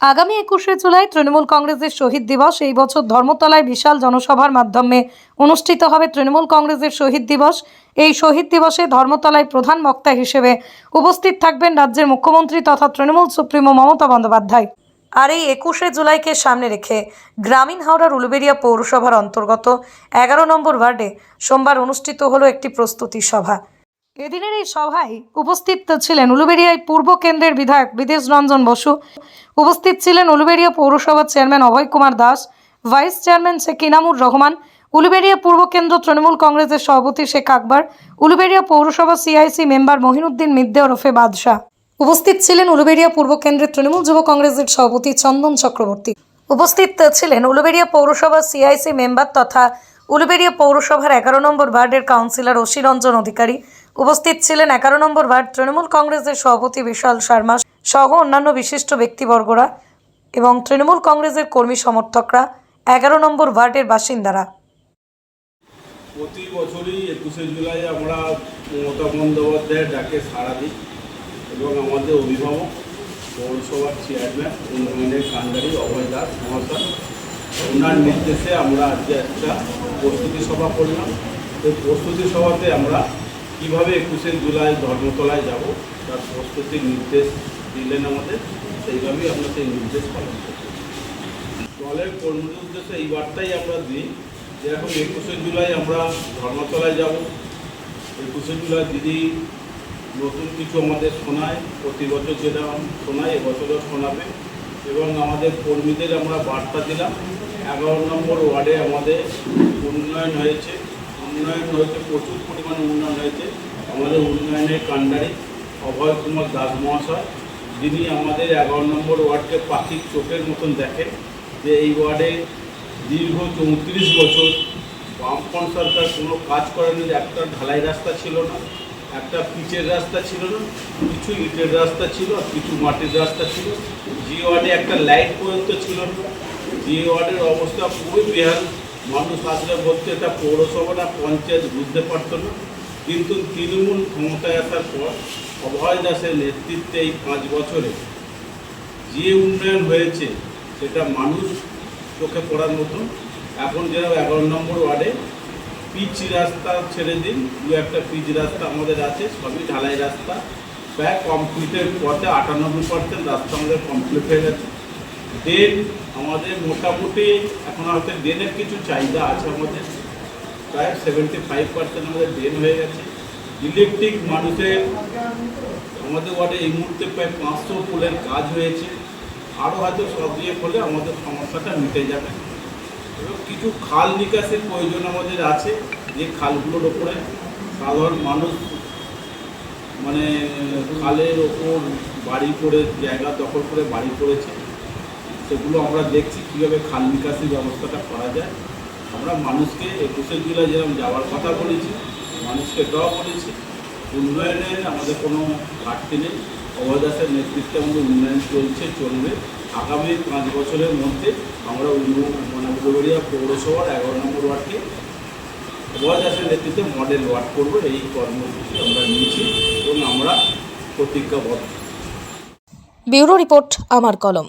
আগামী একুশে জুলাই তৃণমূল কংগ্রেসের শহীদ দিবস। এই বছর ধর্মতলায় বিশাল জনসভার মাধ্যমে অনুষ্ঠিত হবে তৃণমূল কংগ্রেসের শহীদ দিবস। এই শহীদ দিবসে ধর্মতলায় প্রধান বক্তা হিসেবে উপস্থিত থাকবেন রাজ্যের মুখ্যমন্ত্রী তথা তৃণমূল সুপ্রিমো মমতা বন্দ্যোপাধ্যায়। আর এই একুশে জুলাইকে সামনে রেখে গ্রামীণ হাওড়ার উলুবেড়িয়া পৌরসভার অন্তর্গত এগারো নম্বর ওয়ার্ডে সোমবার অনুষ্ঠিত হলো একটি প্রস্তুতি সভা। এদিনের এই সভায় উপস্থিত ছিলেন উলুবেড়িয়ায় পূর্ব কেন্দ্রের বিধায়ক বিদেশ রঞ্জন বসু। উপস্থিত ছিলেন উলুবেড়িয়া পৌরসভার chairman Abhay Kumar Das, vice chairman Sheikh Inamur Rahman, Uluberia পূর্ব কেন্দ্র তৃণমূল কংগ্রেসের সভাপতি শেখ আকবর উলুবেড়িয়া পৌরসভা সিআইসি মেম্বার মহিনুদ্দিন মিদ্দে ওরফে বাদশাহ। উপস্থিত ছিলেন উলুবেড়িয়া পূর্ব কেন্দ্রের তৃণমূল যুব কংগ্রেসের সভাপতি চন্দন চক্রবর্তী। উপস্থিত ছিলেন উলুবেড়িয়া পৌরসভার সিআইসি মেম্বার তথা উলুবেড়িয়া পৌরসভার এগারো নম্বর ওয়ার্ডের কাউন্সিলর অশিরঞ্জন অধিকারী। উপস্থিত ছিলেন এগারো নম্বর ওয়ার্ড তৃণমূল কংগ্রেসের সভাপতি বিশাল শর্মা সহ অন্যান্য বিশিষ্ট ব্যক্তিবর্গরা এবং তৃণমূল কংগ্রেসের কর্মী সমর্থকরা এগারো নম্বর ওয়ার্ডের বাসিন্দারা। প্রতি বছরই একুশে জুলাই আমরা মমতা বন্দ্যোপাধ্যায়ের ডাকে সাড়া দিই এবং আমাদের অভিভাবক, পৌরসভার চেয়ারম্যান উন্নয়নের কান্ডারি, অভয় দাস, মহাশয়, ওনার নির্দেশে আমরা আজকে একটা প্রস্তুতি সভা করলাম। এই প্রস্তুতি সভাতে আমরা কীভাবে একুশে জুলাই ধর্মতলায় যাব, তার প্রস্তুতির নির্দেশ দিলেন আমাদের, সেইভাবেই আমরা সেই নির্দেশ পালন করব দলের কর্মীদের উদ্দেশ্যে এই বার্তাই আমরা দিই যে এখন একুশে জুলাই আমরা ধর্মতলায় যাব। একুশে জুলাই দিদি নতুন কিছু আমাদের শোনায়, প্রতি বছর যেটা শোনায় এবছরও শোনাবে এবং আমাদের কর্মীদের আমরা বার্তা দিলাম। এগারো নম্বর ওয়ার্ডে আমাদের উন্নয়ন হয়েছে। উন্নয়ন হয়েছে, প্রচুর পরিমাণে উন্নয়ন হয়েছে। আমাদের উন্নয়নের কাণ্ডারি অভয় কুমার দাস মহাশয়, যিনি আমাদের এগারো নম্বর ওয়ার্ডকে পাখির চোখের মতন দেখেন যে এই ওয়ার্ডে দীর্ঘ চৌত্রিশ বছর বামপন সরকার কোনো কাজ করেনি, একটা ঢালাই রাস্তা ছিল না, একটা পিচের রাস্তা ছিল না, কিছু ইটের রাস্তা ছিল আর কিছু মাটির রাস্তা ছিল। জি ওয়ার্ডে একটা লাইট পর্যন্ত ছিল না জি ওয়ার্ডের অবস্থা খুবই বেহাল। মানুষ আসলে বলতে এটা পৌরসভা না পঞ্চায়েত বুঝতে পারতো না। কিন্তু তৃণমূল ক্ষমতায় আসার পর অভয় দাসের নেতৃত্বে এই পাঁচ বছরে যে উন্নয়ন হয়েছে, সেটা মানুষ চোখে পড়ার মতন। এখন যেরকম এগারো নম্বর ওয়ার্ডে পিচ রাস্তা ছেড়ে দিন, দু একটা পিচ রাস্তা আমাদের আছে, সবই ঢালাই রাস্তা। প্রায় কমপ্লিটের পথে আটানব্বই পার্সেন্ট রাস্তা আমাদের কমপ্লিট হয়ে গেছে। ড্রেন আমাদের মোটামুটি এখন হয়তো ড্রেনের কিছু চাহিদা আছে আমাদের। প্রায় সেভেন্টি ফাইভ পার্সেন্ট আমাদের ড্রেন হয়ে গেছে। ইলেকট্রিক মানুষের আমাদের ওয়ার্ডে এই মুহূর্তে প্রায় পাঁচশো পোলের কাজ হয়েছে। আরও হয়তো সব দিয়ে করলে আমাদের সমস্যাটা মিটে যাবে। এবং কিছু খাল নিকাশের প্রয়োজন আমাদের আছে। যে খালগুলোর ওপরে সাধারণ মানুষ মানে খালের ওপর বাড়ি করে, জায়গা দখল করে বাড়ি করেছে। সেগুলো আমরা দেখছি, কীভাবে খাল নিকাশি ব্যবস্থাটা করা যায়। আমরা মানুষকে একুশে জুলাই যেরকম যাওয়ার কথা বলেছি, মানুষকে দেওয়া বলেছি উন্নয়নের আমাদের কোনো ঘাটতি নেই। অভয় দাসের নেতৃত্বে আমাদের উন্নয়ন চলছে, চলবে। আগামী পাঁচ বছরের মধ্যে আমরা মানে উলুবেড়িয়া পৌরসভার এগারো নম্বর ওয়ার্ডকে অভয় দাসের নেতৃত্বে মডেল ওয়ার্ড করব। এই কর্মসূচি আমরা নিয়েছি এবং আমরা প্রতিজ্ঞাবদ্ধ। ব্যুরো রিপোর্ট, আমার কলম।